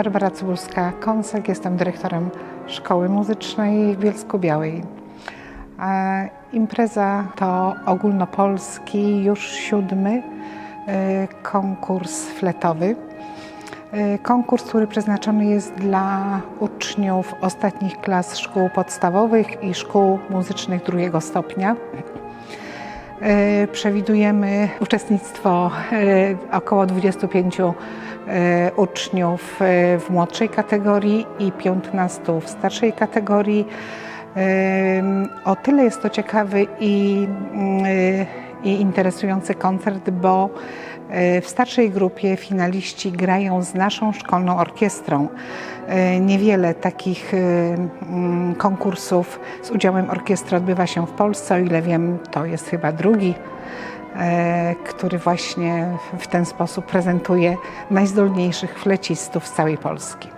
Barbara Cybulska-Kąsek, jestem dyrektorem Szkoły Muzycznej w Bielsku Białej. Impreza to ogólnopolski, już siódmy e, konkurs fletowy. E, Konkurs, który przeznaczony jest dla uczniów ostatnich klas szkół podstawowych i szkół muzycznych drugiego stopnia. E, Przewidujemy uczestnictwo około 25 e, uczniów e, w młodszej kategorii i 15 w starszej kategorii. Em, O tyle jest to ciekawy i, mm, e, i interesujący koncert, bo e, w starszej grupie finaliści grają z naszą szkolną orkiestrą. E, Niewiele takich e, mm, konkursów z udziałem orkiestry odbywa się w Polsce, o ile wiem, to jest chyba drugi, e, który właśnie w ten sposób prezentuje najzdolniejszych flecistów z całej Polski.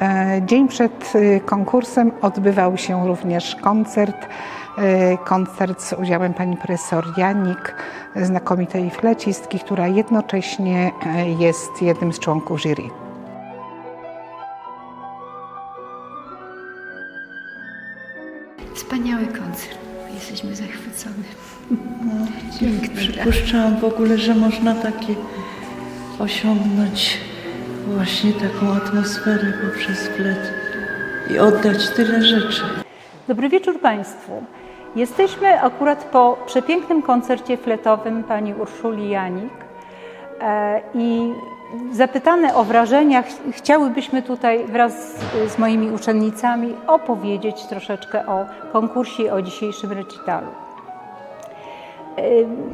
E, Dzień przed e, konkursem odbywał się również koncert. e, Koncert z udziałem pani profesor Janik, znakomitej flecistki, która jednocześnie e, jest jednym z członków jury. Wspaniały koncert. Jesteśmy zachwycone. Piękny. Przypuszczałam w ogóle, że można takie osiągnąć właśnie taką atmosferę poprzez flet i oddać tyle rzeczy. Dobry wieczór Państwu. Jesteśmy akurat po przepięknym koncercie fletowym pani Urszuli Janik e, i zapytane o wrażenia ch- chciałybyśmy tutaj wraz z, moimi uczennicami opowiedzieć troszeczkę o konkursie i o dzisiejszym recitalu. E,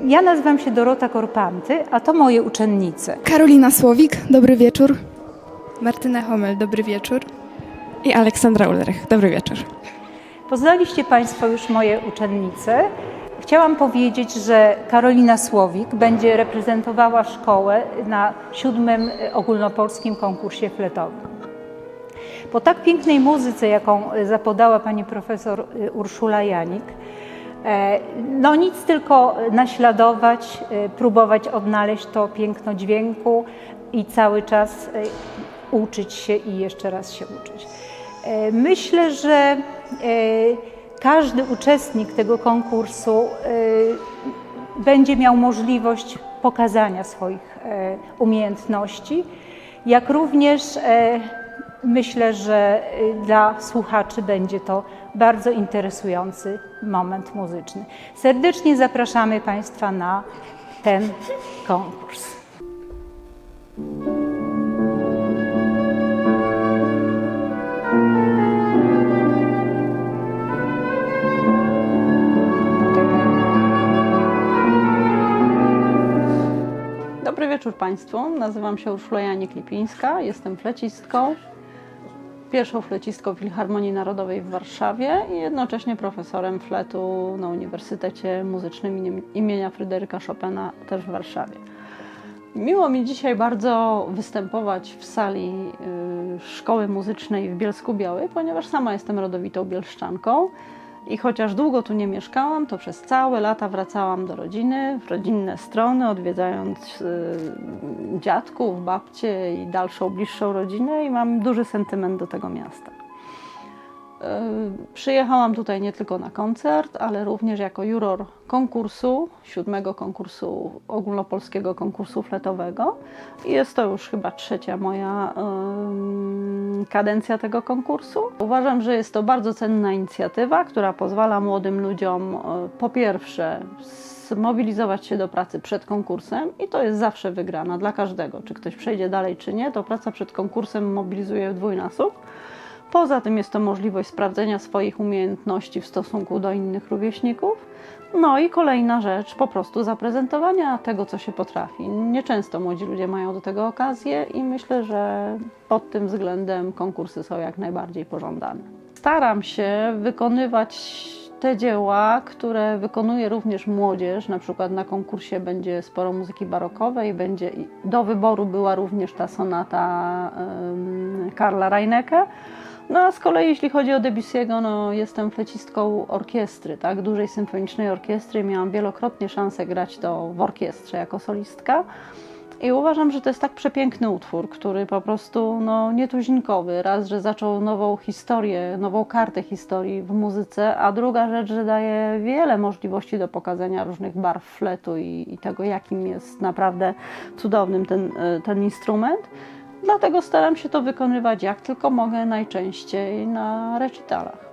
Ja nazywam się Dorota Korpanty, a to moje uczennice. Karolina Słowik, dobry wieczór. Martyna Homel, dobry wieczór. I Aleksandra Ulrich, dobry wieczór. Poznaliście Państwo już moje uczennice. Chciałam powiedzieć, że Karolina Słowik będzie reprezentowała szkołę na siódmym ogólnopolskim konkursie fletowym. Po tak pięknej muzyce, jaką zapodała pani profesor Urszula Janik, e, no nic tylko naśladować, e, próbować odnaleźć to piękno dźwięku i cały czas e, uczyć się i jeszcze raz się uczyć. Myślę, że każdy uczestnik tego konkursu e, będzie miał możliwość pokazania swoich e, umiejętności, jak również e, myślę, że dla słuchaczy będzie to bardzo interesujący moment muzyczny. Serdecznie zapraszamy Państwa na ten konkurs. Dobry wieczór Państwu. Nazywam się Urszula Janik-Lipińska, jestem flecistką, pierwszą flecistką Filharmonii Narodowej w Warszawie i jednocześnie profesorem fletu na Uniwersytecie Muzycznym imienia Fryderyka Chopina też w Warszawie. Miło mi dzisiaj bardzo występować w sali y, Szkoły Muzycznej w Bielsku Białej, ponieważ sama jestem rodowitą bielszczanką i chociaż długo tu nie mieszkałam, to przez całe lata wracałam do rodziny, w rodzinne strony, odwiedzając y, dziadków, babcie i dalszą, bliższą rodzinę i mam duży sentyment do tego miasta. Y, Przyjechałam tutaj nie tylko na koncert, ale również jako juror konkursu, siódmego konkursu, ogólnopolskiego konkursu fletowego. Jest to już chyba trzecia moja kadencja tego konkursu. Uważam, że jest to bardzo cenna inicjatywa, która pozwala młodym ludziom y, po pierwsze zmobilizować się do pracy przed konkursem i to jest zawsze wygrana dla każdego. Czy ktoś przejdzie dalej, czy nie, to praca przed konkursem mobilizuje dwójnasób. Poza tym jest to możliwość sprawdzenia swoich umiejętności w stosunku do innych rówieśników. No i kolejna rzecz, po prostu zaprezentowania tego, co się potrafi. Nieczęsto młodzi ludzie mają do tego okazję i myślę, że pod tym względem konkursy są jak najbardziej pożądane. Staram się wykonywać te dzieła, które wykonuje również młodzież. Na przykład na konkursie będzie sporo muzyki barokowej, będzie do wyboru była również ta sonata Karla Reinecke. No a z kolei jeśli chodzi o Debussy'ego, no jestem flecistką orkiestry, tak, dużej symfonicznej orkiestry. Miałam wielokrotnie szansę grać to w orkiestrze jako solistka. I uważam, że to jest tak przepiękny utwór, który po prostu no, nietuzinkowy. Raz, że zaczął nową historię, nową kartę historii w muzyce, a druga rzecz, że daje wiele możliwości do pokazania różnych barw fletu i, i tego, jakim jest naprawdę cudownym ten, e, ten instrument. Dlatego staram się to wykonywać jak tylko mogę, najczęściej na recitalach.